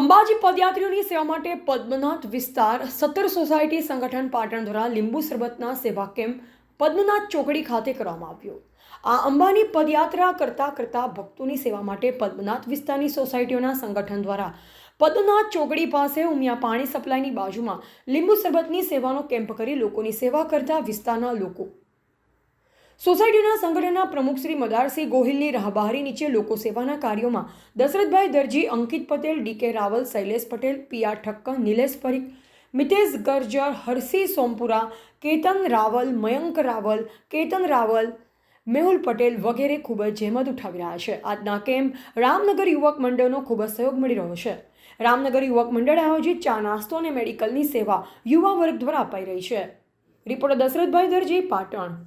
અંબાજી પદયાત્રીઓની સેવા માટે પદ્મનાથ વિસ્તાર, સત્તર સોસાયટી સંગઠન પાટણ દ્વારા લીંબુ સરબતના સેવા કેમ્પ પદ્મનાથ ચોકડી ખાતે કરવામાં આવ્યો. આ અંબાની પદયાત્રા કરતા કરતા ભક્તોની સેવા માટે પદ્મનાથ વિસ્તારની સોસાયટીઓના સંગઠન દ્વારા પદ્મનાથ ચોકડી પાસે ઉમિયા પાણી સપ્લાયની બાજુમાં લીંબુ સરબતની સેવાનો કેમ્પ કરી લોકોની સેવા કરતા વિસ્તારના લોકો સોસાયટીના સંગઠનના પ્રમુખ શ્રી મદારસિંહ ગોહિલની રાહબારી નીચે લોકો સેવાના કાર્યોમાં Dashrathbhai Darji, Ankit Patel D K Raval, Shailesh Patel P R Thakkar, Nilesh Parikh, Mitesh Garjar Harsi Sompura, Ketan Raval, Mayank Raval, Ketan Raval, Mehul Patel વગેરે ખૂબ જ જહેમત ઉઠાવી રહ્યા છે. આજના કેમ્પ રામનગર યુવક મંડળનો ખૂબ જ સહયોગ મળી રહ્યો છે. રામનગર યુવક મંડળ આયોજિત ચા નાસ્તો અને મેડિકલની સેવા યુવા વર્ગ દ્વારા અપાઈ રહી છે. રિપોર્ટર દશરથભાઈ દરજી, પાટણ.